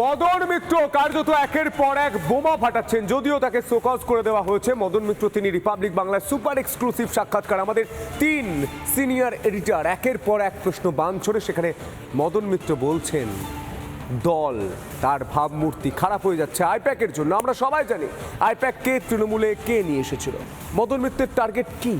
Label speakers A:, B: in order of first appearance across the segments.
A: মদন মিত্র কার্যত একের পর এক বোমা ফাটাচ্ছেন। যদিও তাকে সোকজ করে দেওয়া হয়েছে। মদন মিত্র, তিনি রিপাবলিক বাংলার সুপার এক্সক্লুসিভ সাক্ষাৎকার, আমাদের তিন সিনিয়র এডিটর। একের পর এক প্রশ্ন বান ছড়ে সেখানে মদন মিত্র বলছেন, দল, তার ভাবমূর্তি খারাপ হয়ে যাচ্ছে আইপ্যাকের জন্য। আমরা সবাই জানি আইপ্যাক কে, তৃণমূলে কে নিয়ে এসেছিল। মদন মিত্রের টার্গেট কি?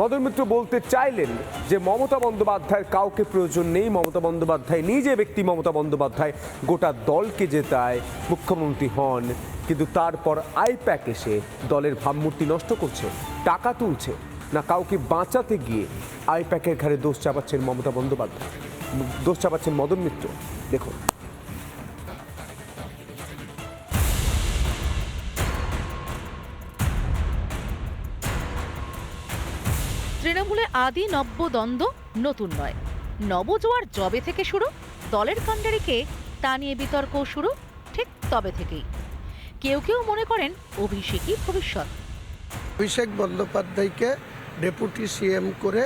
A: মদন মিত্র বলতে চাইলেন যে মমতা বন্দ্যোপাধ্যায়ের কাউকে প্রয়োজন নেই। মমতা বন্দ্যোপাধ্যায় নিজে ব্যক্তি, মমতা বন্দ্যোপাধ্যায় গোটা দলকে জেতায়, মুখ্যমন্ত্রী হন। কিন্তু তারপর আইপ্যাক এসে দলের ভাবমূর্তি নষ্ট করছে, টাকা তুলছে, না কাউকে বাঁচাতে গিয়ে আইপ্যাকের ঘাড়ে দোষ চাপাচ্ছেন মমতা বন্দ্যোপাধ্যায়। দোষ চাপাচ্ছেন মদন মিত্র দেখুন।
B: তৃণমূলে আদি নব্য দ্বন্দ্ব নতুন নয়। নবজোয়ার জবে থেকে শুরু, দলের কাণ্ডারিকে তা নিয়ে বিতর্ক শুরু ঠিক তবে থেকেই। কেউ কেউ মনে করেন অভিষেকই ভবিষ্যৎ।
C: অভিষেক বন্দ্যোপাধ্যায়কে ডেপুটি সিএম করে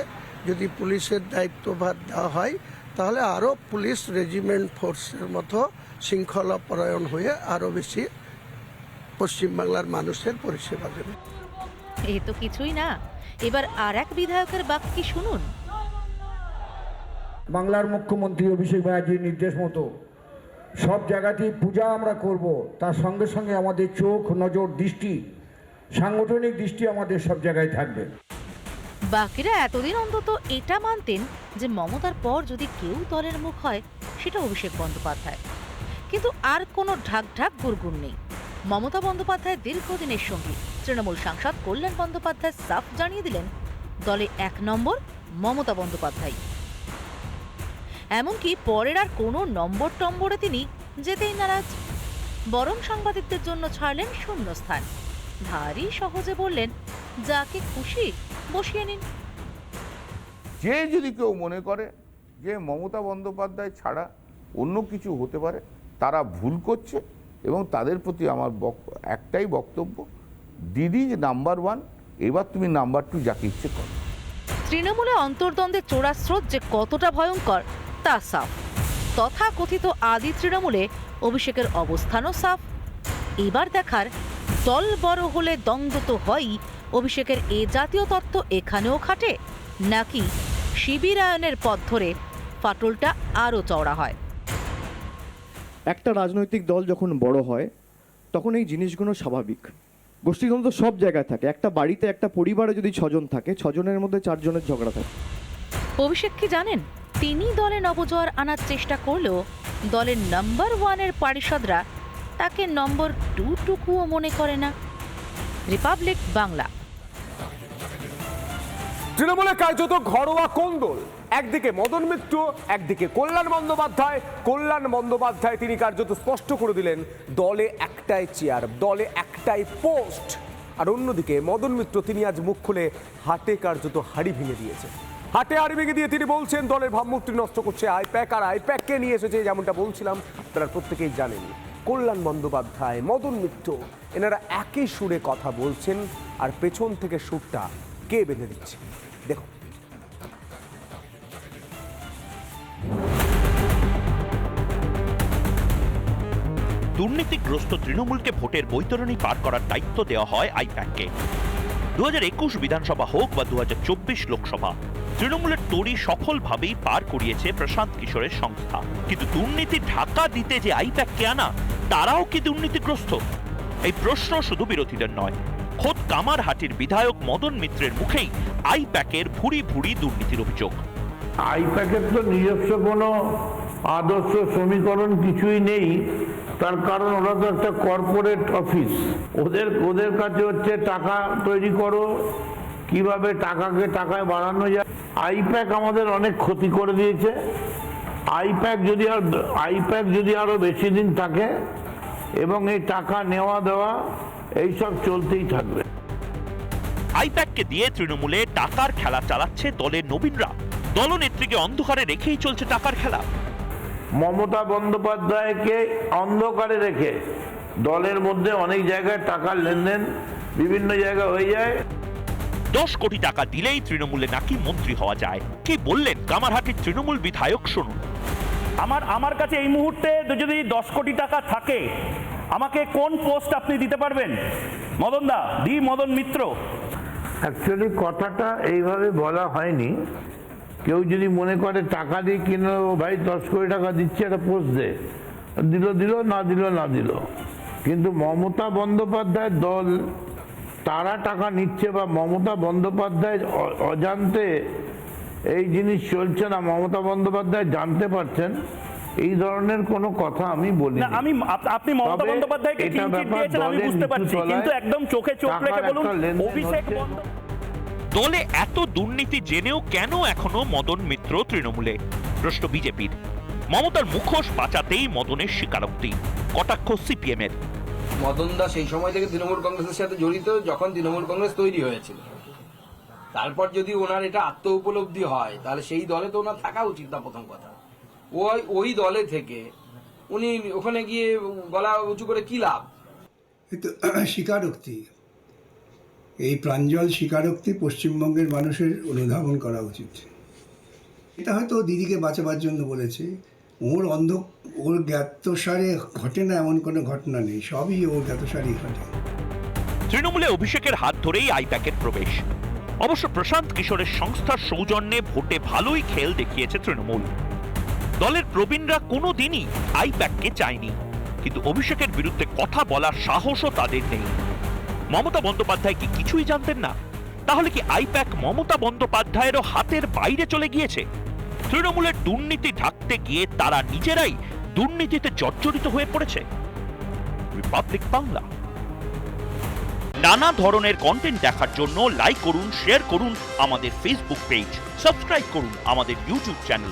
C: যদি পুলিশের দায়িত্বভার দেওয়া হয়, তাহলে আরও পুলিশ রেজিমেন্ট ফোর্সের মতো শৃঙ্খলা পরায়ণ হয়ে আরও বেশি পশ্চিমবাংলার মানুষের পরিষেবা দেবে।
B: এ তো কিছুই না। এবার আর এক বিধায়কের বাক্যি শুনুন?
D: বাংলার মুখ্যমন্ত্রী অভিষেক ব্যানার্জির নির্দেশ মতো সব জায়গাতেই পূজা আমরা করব। তার সঙ্গে সঙ্গে আমাদের চোখ নজর দৃষ্টি সাংগঠনিক দৃষ্টি আমাদের সব জায়গায় থাকবে।
B: বাকিরা এতদিন অন্তত এটা মানতেন যে মমতার পর যদি কেউ দলের মুখ হয় সেটা অভিষেক বন্দ্যোপাধ্যায়। কিন্তু আর কোনো ঢাক ঢাক গুরগুর নেই। মমতা বন্দ্যোপাধ্যায় দীর্ঘদিনের সঙ্গী। তৃণমূল সাংসদ কল্যাণ বন্দ্যোপাধ্যায় সাফ জানিয়ে দিলেন, দলে এক নম্বর মমতা বন্দ্যোপাধ্যায়। এমনকি পরের আর কোনো নম্বর টম্বরে তিনি যেতেই নারাজ। বরং সাংবাদিকদের জন্য ছাড়লেন শূন্যস্থান। ভারী সহজে বললেন, যাকে খুশি বসিয়ে নিন।
E: যে যদি কেউ মনে করে যে মমতা বন্দ্যোপাধ্যায় ছাড়া অন্য কিছু হতে পারে, তারা ভুল করছে এবং তাদের প্রতি আমার একটাই বক্তব্য দিদি নাম্বার ওয়ান এবার তুমি নাম্বার টু যাকে ইচ্ছে করো।
B: তৃণমূলে অন্তর্দ্বন্দ্বের চোরা স্রোত যে কতটা ভয়ঙ্কর তা সাফ। তথা কথিত আদি তৃণমূলে অভিষেকের অবস্থানও সাফ। এবার দেখার দল বড় হলে দ্বন্দ্ব তো হয়ই অভিষেকের এ জাতীয় তত্ত্ব এখানেও খাটে নাকি শিবিরায়নের পথ ধরে ফাটলটা আরও চওড়া হয়?
F: একটা রাজনৈতিক দল যখন বড় হয় তখন এই জিনিসগুলো স্বাভাবিক। গোষ্ঠীদ্বন্দ্ব সব জায়গায় থাকে। একটা বাড়িতে, একটা পরিবারে যদি ছজন থাকে, ছজনের মধ্যে চারজনের ঝগড়া থাকে।
B: অভিষেক কি জানেন? তিনি দলে নবজোয়ার আনার চেষ্টা করলেও দলের নাম্বার ওয়ানের পারিষদরা তাকে নম্বর টু টুকুও মনে করে না। রিপাবলিক বাংলা
A: তৃণমূলে কার্যত ঘরোয়া কোন্দল একদিকে মদন মিত্র, একদিকে কল্যাণ বন্দ্যোপাধ্যায়। কল্যাণ বন্দ্যোপাধ্যায় তিনি কার্যত স্পষ্ট করে দিলেন, দলে একটাই চেয়ার দলে একটাই পোস্ট আর অন্যদিকে মদন মিত্র, তিনি আজ মুখ খুলে হাটে কার্যত হাড়ি ভেঙে দিয়েছে হাটে হাড়ি ভেঙে দিয়ে তিনি বলছেন, দলের ভাবমূর্তি নষ্ট করছে আইপ্যাক, আর আইপ্যাককে নিয়ে এসেছে যেমনটা বলছিলাম, তারা প্রত্যেকেই জানেন। কল্যাণ বন্দ্যোপাধ্যায়, মদন মিত্র, এনারা একই সুরে কথা বলছেন, আর পেছন থেকে সুরটা কে বেঁধে দিচ্ছে? দেখুন
G: দুর্নীতিগ্রস্ত তৃণমূলকে ভোটের বৈতরণী পার করার দায়িত্ব দেওয়া হয় আইপ্যাককে। দু একুশ বিধানসভা হোক বা দু হাজার চব্বিশ লোকসভা, তৃণমূলের তরি সফলভাবেই পার করিয়েছে প্রশান্ত কিশোরের সংস্থা। কিন্তু দুর্নীতি ঢাকা দিতে যে আইপ্যাককে আনা, তারাও কি দুর্নীতিগ্রস্ত? এই প্রশ্ন শুধু বিরোধীদের নয়। কামারহাটির বিধায়ক মদন মিত্রের মুখেই আইপ্যাকের ভুরি ভুরি দুর্নীতির অভিযোগ।
H: আইপ্যাকের তো নিজস্ব কোনো আদর্শ সমীকরণ কিছুই নেই, তার কারণ ওরা তো একটা কর্পোরেট অফিস ওদের ওদের কাছে হচ্ছে টাকা তৈরি করো, কীভাবে টাকাকে টাকায় বাড়ানো যায়। আইপ্যাক আমাদের অনেক ক্ষতি করে দিয়েছে। আইপ্যাক যদি আর, আইপ্যাক যদি আরও বেশি দিন থাকে, এবং এই টাকা নেওয়া দেওয়া, এইসব চলতেই থাকবে।
G: আইপ্যাককে দিয়ে তৃণমূলে টাকার খেলা চালাচ্ছে দলের নবীনরা। দলনেত্রীকে অন্ধকারে রেখেই চলছে টাকার খেলা।
H: মমতা বন্দ্যোপাধ্যায়কে অন্ধকারে রেখে দলের মধ্যে অনেক জায়গায় টাকার লেনদেন বিভিন্ন জায়গায় হয়ে যায়।
G: দশ কোটি টাকা দিলেই তৃণমূলে নাকি মন্ত্রী হওয়া যায়। কি বললেন কামারহাটির তৃণমূল বিধায়ক শুনুন।
I: আমার আমার কাছে এই মুহূর্তে যদি দশ কোটি টাকা থাকে আমাকে কোন পোস্ট আপনি দিতে পারবেন? মদন দা দি মদন মিত্র।
H: অ্যাকচুয়ালি কথাটা এইভাবে বলা হয়নি। কেউ যদি মনে করে টাকা দিয়ে কিনে ভাই, দশ কোটি টাকা দিচ্ছে, একটা পোস্ট দে। দিল দিল, না দিল না দিল। কিন্তু মমতা বন্দ্যোপাধ্যায়ের দল, তারা টাকা নিচ্ছে বা মমতা বন্দ্যোপাধ্যায় অজান্তে এই জিনিস চলছে না, মমতা বন্দ্যোপাধ্যায় জানতে পারছেন। এই ধরনের কোনো কথা আমি বলি
I: না আমি আপনি মমতা বন্দ্যোপাধ্যায়কে
H: ব্যাপার
I: দিয়েছেন আমি বুঝতে পারছি। কিন্তু একদম চোখে চোখ রেখে বলুন অভিষেক
G: দলে এত দুর্নীতি জেনেও কেন এখনও মদন মিত্র তৃণমূলে? প্রশ্ন বিজেপির। মমতার মুখোশ বাঁচাতেই মদনের স্বীকারোক্তি। কটাক্ষ সিপিএম এর
J: মদন দা সেই সময় থেকে তৃণমূল কংগ্রেসের সাথে জড়িত যখন তৃণমূল কংগ্রেস তৈরি হয়েছিল। তারপর যদি ওনার এটা আত্ম উপলব্ধি হয় তাহলে সেই দলে তো ওনার থাকা উচিত না প্রথম কথা। ওই ওই দলে থেকে উনি ওখানে গিয়ে গলা উঁচু করে কি লাভ?
K: স্বীকারোক্তি। এই প্রাঞ্জল স্বীকারোক্তি পশ্চিমবঙ্গের মানুষের অনুধাবন করা উচিত। এটা হয়তো দিদিকে বাঁচাবার জন্য বলেছে। ওর অন্ধ ওর জ্ঞাতসারে ঘটে না এমন কোনো ঘটনা নেই। সবই ওর জ্ঞাতসারেই ঘটে।
G: তৃণমূলে অভিষেকের হাত ধরেই আইপ্যাকের প্রবেশ। অবশ্য প্রশান্ত কিশোরের সংস্থার সৌজন্যে ভোটে ভালোই খেল দেখিয়েছে তৃণমূল। দলের প্রবীণরা কোনো দিনই আইপ্যাককে চায়নি। কিন্তু অভিষেকের বিরুদ্ধে কথা বলার সাহসও তাদের নেই। মমতা বন্দ্যোপাধ্যায় কি কিছুই জানতেন না? তাহলে কি আইপ্যাক মমতা বন্দ্যোপাধ্যায়েরও হাতের বাইরে চলে গিয়েছে? তৃণমূলের দুর্নীতি ঢাকতে গিয়ে তারা নিজেরাই দুর্নীতিতে জর্জরিত হয়ে পড়েছে। রিপাবলিক বাংলা। নানা ধরনের কন্টেন্ট দেখার জন্য লাইক করুন শেয়ার করুন আমাদের ফেসবুক পেজ সাবস্ক্রাইব করুন আমাদের ইউটিউব চ্যানেল